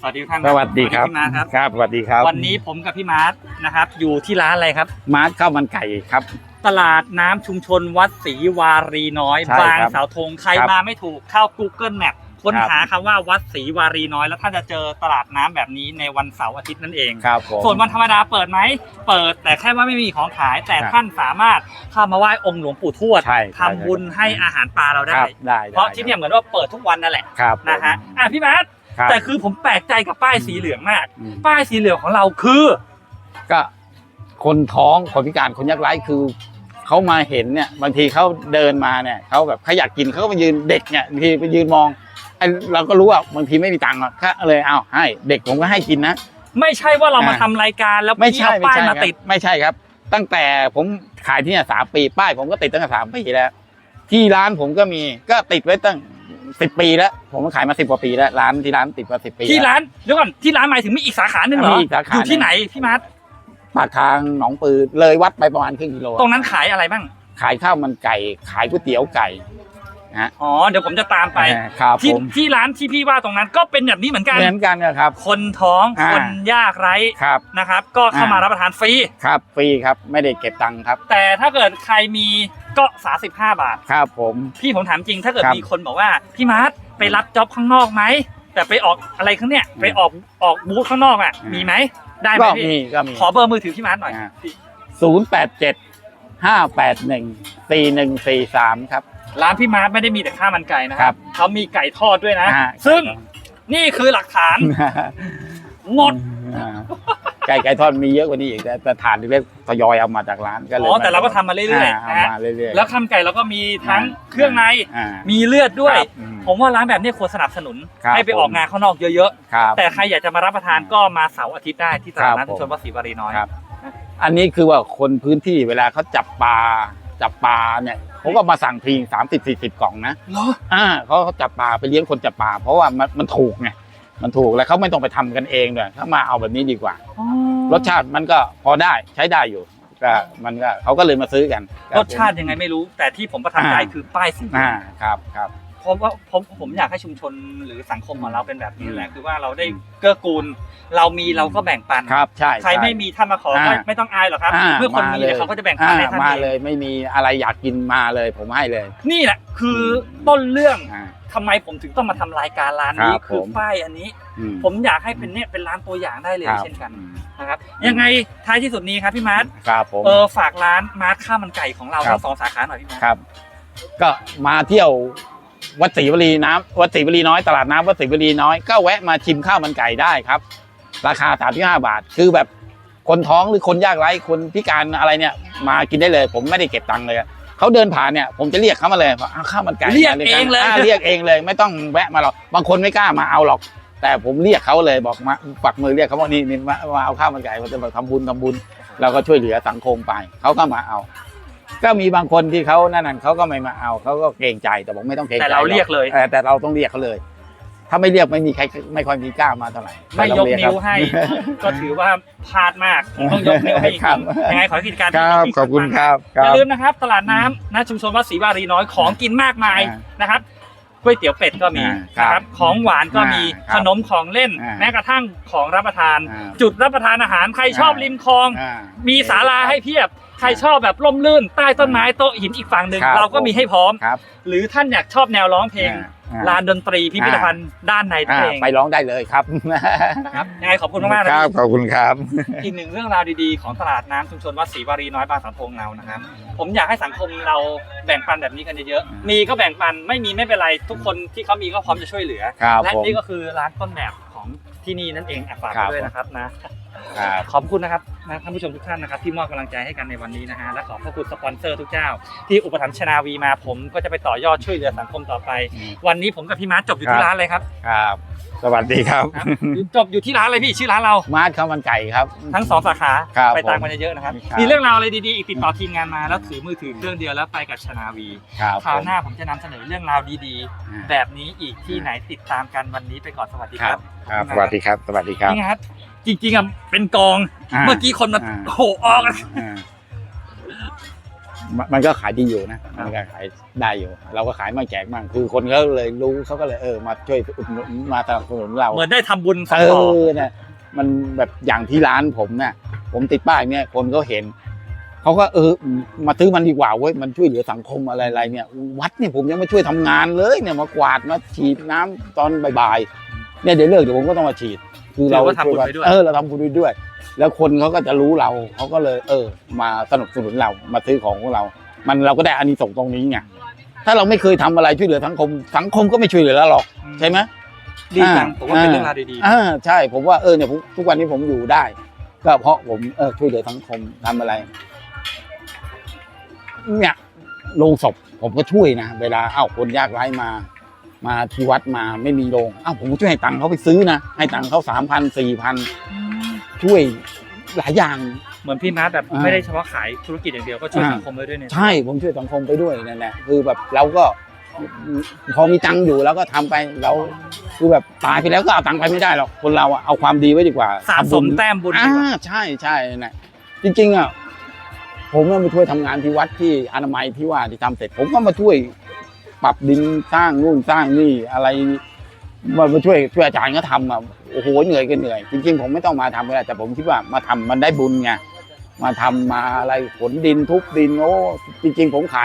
สวัสดีทุกท่านสวัสดีครับพี่มาร์คครับ ครับสวัสดีครับ วันนี้ผมกับพี่มาร์คนะครับ อยู่ที่ร้านอะไรครับ มาร์ทข้าวมันไก่ครับ ตลาดน้ำชุมชนวัดศรีวารีน้อย ใช่บางครับเสาธงใครครับมาไม่ถูกเข้า Google Map ค้นครับหาคำว่าวัดศรีวารีน้อย แล้วท่านจะเจอตลาดน้ำแบบนี้ในวันเสาร์อาทิตย์นั่นเอง ครับผม ส่วนวันธรรมดาเปิดไหม เปิดแต่แค่ว่าไม่มีของขาย แต่ครับท่านสามารถเข้ามาไหว้องค์หลวงปู่ทวดใช่ทำบุญให้อาหารปลาเราคได้ รับได้เพราะที่เนี่ยเหมือนว่าเปิดทุกวันนั่นแหละครับนะฮะอะพี่มาร์ค ครับแต่คือผมแปลกใจกับป้ายสีเหลืองมาก อืมป้ายสีเหลืองของเราคือก็คนท้องคนพิการคนยากไร้คือเขามาเห็นเนี่ยบางทีเขาเดินมาเนี่ยเขาแบบเขาอยากกินเขาก็มายืนเด็กเนี่ยบางทีไปยืนมองไอ้เราก็รู้ว่าบางทีไม่มีตังค์หรอกก็เลยเอาให้เด็กผมก็ให้กินนะ ไม่ใช่ว่าเรามาอ่า ทำรายการแล้วไม่พี่ใช่เอาไม่ป้ายใช่มาครับติด ไม่ใช่ครับ ตั้งแต่ผมขายที่เนี่ยสามปีป้ายผมก็ติดตั้งแต่สามปีแล้ว ที่ร้านผมก็มีก็ติดไว้ตั้ง สิบปีแล้ว ผมก็ขายมาสิบกว่าปีแล้วร้านที่ร้านติดมาสิบปีที่แล้วร้านเดี๋ยวก่อนที่ร้านหมายถึงมีอีกสาขาหนึ่งเหรอมีอีกสาขาอยู่ที่ไหนพี่มาร์ทปากทางหนองปือเลยวัดไปประมาณครึ่งกิโลตรงนั้นขายอะไรบ้างขายข้าวมันไก่ ขายก๋วยเตี๋ยวไก่ อ๋อเดี๋ยวผมจะตามไปอ่าครับที่ผมที่ร้านที่พี่ว่าตรงนั้นก็เป็นแบบนี้เหมือนกัน เหมือนกันนะครับ คนท้องอ่า คนยากไร้ครับ นะครับ ก็เข้ามาอ่ารับประทานฟรี ครับฟรีครับไม่ได้เก็บตังค์ครับ แต่ถ้าเกิดใครมีก็35บาท ครับผม พี่ผมถามจริงถ้าเกิดครับมีคนบอกว่า พี่มาร์ทไปรับจ็อบข้างนอกไหม แต่ไปออกอะไรข้างเนี้ยไปออกออกบูธข้างนอกอะอืมมีไหมได้ไหมก็พี่ มีก็มี ขอเบอร์มือถือพี่มาร์ทหน่อยศูนย์แปดเจ็ดห้าแปดหนึ่งสี่หนึ่งสี่สามครับ ร้านพี่มาร์ทไม่ได้มีแต่ข้าวมันไก่นะคครัรับบเขามีไก่ทอดด้วยนะ อ่า ซึ่งนี่คือหลักฐานหมดอ่าไก่ไก่ทอดมีเยอะกว่านี้อีกแต่แต่ฐานเล็กๆทยอยเอามาจากร้านก็เลยอ๋อแต่เราก็ทำมาเรื่อยๆาเอานะฮะมาเรื่อยๆแล้วข้าวมันไก่เราก็มีทั้งอ่าเครื่องใน อ่า มีเลือดด้วย ครับอืมผมว่าร้านแบบนี้ควรสนับสนุน ครับให้ไปออกงานข้างนอกเยอะครับ ๆ แต่ใครอยากจะมารับประทานก็มาเสาร์อาทิตย์ได้ที่ตลาดครันับดชุมชนวัดศรีวารีน้อย ครับ อันนี้คือว่าคนพื้นที่เวลาเขาจับปลาจับปลาเนี่ย เขาก็มาสั่งทีสามสิบสี่สิบกล่องนะเหรออ่าเขาเขาจับปลาไปเลี้ยงคนจับปลาเพราะว่ามันมันถูกไงมันถูกแล้วเขาไม่ต้องไปทำกันเองด้วยเขามาเอาแบบนี้ดีกว่าอ๋อรสชาติมันก็พอได้ใช้ได้อยู่ก็มันก็เขาก็เลยมาซื้อกัน รสชาติยังไงไม่รู้ แต่ที่ผมประทับใจอ่าคือป้ายสีเหลือ่าองครับครับ ผมว่าผมผมอยากให้ชุมชนหรือสังคมของเราเป็นแบบนี้แหละคือว่าเราได้เกื้อกูล เรามีเราก็แบ่งปันครับใช่ใครไม่มีถ้ามาขอก็อ่าไม่ต้องอายหรอกครับอ่าเมื่อคนมีลเนี่ยเขาก็จะแบ่งปันอ่าให้ท่านมาเองเลยไม่มีอะไรอยากกินมาเลย ผมให้เลยนี่แหละคือต้นเรื่องอ่า ทำไมผมถึงต้องมาทำรายการร้านนี้ครับคือผม ป้ายอันนี้ อืมผมอยากให้เป็นเนี่ยเป็นร้านตัวอย่างได้เลยครับเช่นกันอืมนะครับยังไงท้ายที่สุดนี้ครับพี่มาร์ทครับผม เออฝากร้านมาร์ทข้าวมันไก่ของเราครับ ทั้งสองสาขาหน่อยพี่มาร์ท ครับ ก็มาเที่ยว วัดศรีวลีน้ำวัดศรีวลีน้อยตลาดน้ำวัดศรีวลีน้อยก็แวะมาชิมข้าวมันไก่ได้ครับ ราคาสามที่ห้าบาท คือแบบคนท้องหรือคนยากไร้คนพิการอะไรเนี่ย มากินได้เลย ผมไม่ได้เก็บตังค์เลยเขาเดินผ่านเนี่ยผมจะเรียกเขามาเลยว่าเอาข้าวมันไก่เรียกมาเองเลยาเรียกเองเลย ไม่ต้องแวะมาหรอกบางคนไม่กล้ามาเอาหรอก แต่ผมเรียกเขาเลยบอกมาปักมือเรียกเขาว่านี่นี่มามาเอาข้าวมันไก่ผมจะบอกทำบุญทำบุญเราก็ช่วยเหลือสังคมไปเขาก็มาเอา ก็มีบางคนที่เขานั่นนั่นเขาก็ไม่มาเอาเขาก็เกรงใจแต่ผมไม่ต้องเกรงใจแต่เราเรียกเลยออแต่เราต้องเรียกเขาเลย ถ้าไม่เรียกไม่มีใครไม่ค่อยมีกล้ามาเท่าไหร่ไม่ยกแต่เราเรีนิ้วครับให้ ก็ถือว่าพลาดมากผมต้องยกนิ้วให้อีกครับยังไงขอให้กิจการครับดีๆขอบคุณครับคอย่ารับลืมนะครับ ตลาดน้ำนะชุมชนวัดศรีวารีน้อยของกินมากมายอ่านะครับ ก๋วยเตี๋ยวเป็ดก็มีอ่าครับนะครับของหวานก็มีอ่าคขรับนมของเล่น อ่าแม้กระทั่งของรับประทาน อ่าจุดรับประทานอาหารใครชอบอ่าริมคลองอ่ามีศาลาให้เพียบ ใครชอบแบบร่มรื่น ใต้ต้นไม้โต๊ะหินอีกฝั่งหนึ่งครับ เราก็มีให้พร้อม ครับ หรือท่านอยากชอบแนวร้องเพลง อ่า ลานดนตรีพิพิธภัณฑ์ด้านในนั่นอ่าเองไปร้องได้เลยครับนะครับยังไงขอบคุณมากๆนะครับขอบคุณครับอีกหนึ่งเรื่องราวดีๆของตลาดน้ำชุมชนวัดศรีวารีน้อยบางสังพงเรานะครับ ผมอยากให้สังคมเราแบ่งปันแบบนี้กันเยอะอืมๆมีก็แบ่งปันไม่มีไม่เป็นไรทุกคนที่เขามีก็พร้อมจะช่วยเหลือครับและผมนี่ก็คือร้านต้นแบบของที่นี่นั่นเองอะฝากครับไว้ด้วยนะครับนะ ครับขอบคุณนะครับนะท่านผู้ชมทุกท่านนะครับที่มอบกำลังใจให้กันในวันนี้นะฮะและขอบพระคุณสปอนเซอร์ทุกเจ้า ที่อุปถัมภ์ชนาวีมาผมก็จะไปต่อยอดช่วยเหลือสังคมต่อไป วันนี้ผมกับพี่มาร์ทจบอยู่ที่ร้านเลยครับครับ สวัสดีครับ ครับจบอยู่ที่ร้านเลยพี่ชื่อร้านเรา มาร์ทข้าวมันไก่ครับ ทั้งสองสาขาครับไปตามผมกันเยอะๆนะครับครับ มีเรื่องราวอะไรดีๆอีกติดต่อทีมงานมาแล้วถือมือถือเครื่องเดียวแล้วไปกับชนาวีครับคราวผมหน้าผมจะนำเสนอเรื่องราวดีอ่าๆแบบนี้อีกที่ไหนติดตามกันวันนี้ไปก่อนสวัสดีคครัรับบ ครับ สวัสดีครับ สวัสดีครับ นี่ไงครับ จริงๆอะเป็นกองาเมื่อกี้คนมาอ่าโอ้โหออกอ่ามันมันก็ขายดีอยู่นะ มันก็ขายได้อยู่ เราก็ขายมาแจกบ้างคือคนก็เลยรู้เขาก็เลยเออมาช่วยอุดหนุนมาสนับสนุนเรา เหมือนได้ทำบุญสองเอต่ออเนี่ยมันแบบอย่างที่ร้านผมเนี่ยผมติดป้ายเนี่ยคนก็เห็นเขาก็เออมาซื้อมันดีกว่าเว้ยมันช่วยเหลือสังคมอะไรอะไรเนี่ย วัดเนี่ยผมยังมาช่วยทำงานเลยเนี่ยมากวาดมาฉีดน้ำตอนบ่ายๆเนี่ยเดี๋ยวเลิกเดี๋ยวผมก็ต้องมาฉีด คือเราถือว่าทำบุญไปด้วย เออเราทำบุญไปด้วย แล้วคนเขาก็จะรู้เราเขาก็เลย เออ มาสนับสนุนเรามาซื้อของของเรา มันเราก็ได้อานิสงส์ตรงนี้ไงถ้าเราไม่เคยทำอะไรช่วยเหลือสังคม สังคมก็ไม่ช่วยเหลือเราหรอกใช่ไหม ดีจังผมว่าเป็นเรื่องราวดีอ่าใช่ผมว่าเออเนี่ยผมทุกวันนี้ผมอยู่ได้ ก็เพราะผมเออช่วยเหลือสังคมทำอะไร เนี่ยโรงศพผมก็ช่วยนะเวลาเอ้าคนยากไร้มา มาที่วัดมาไม่มีโรงเอ้าผมก็ช่วยให้ตังค์เขาไปซื้อนะให้ตังค์เขาสามพันสี่พันช่วยหลายอย่างๆเหมือนพี่มาร์ทแบบอ่า ไม่ได้เฉพาะขายธุรกิจอย่างเดียวก็ช่วยอ่าสังคมไว้ด้วยเนี่ยใช่ผมช่วยสังคมไปด้วยนั่นแหละคือแบบเราก็พอมีตังค์อยู่เราก็ทำไปเราคือแบบตายไปแล้วก็เอาตังค์ไปไม่ได้หรอกคนเราอะเอาความดีไว้ดีกว่าสะทำสบุมญแต้มบุญดีอ่ากว่าใช่ใช่นะจริงๆอะผมก็มาช่วยทำงานที่วัดที่อนามัยที่ว่าที่ทำเสร็จ ผมก็มาช่วย ปรับดินสร้างนู่นสร้างนี่อะไรมามาช่วยช่วยอาจารย์ก็ทำอะโอ้โหเหนื่อยก็เหนื่อย จริงๆผมไม่ต้องมาทำก็ได้แต่ผมคิดว่ามาทำมันได้บุญไงมาทำมาอะไรขนดินทุบดินโอ้จริง ๆ ผมขาย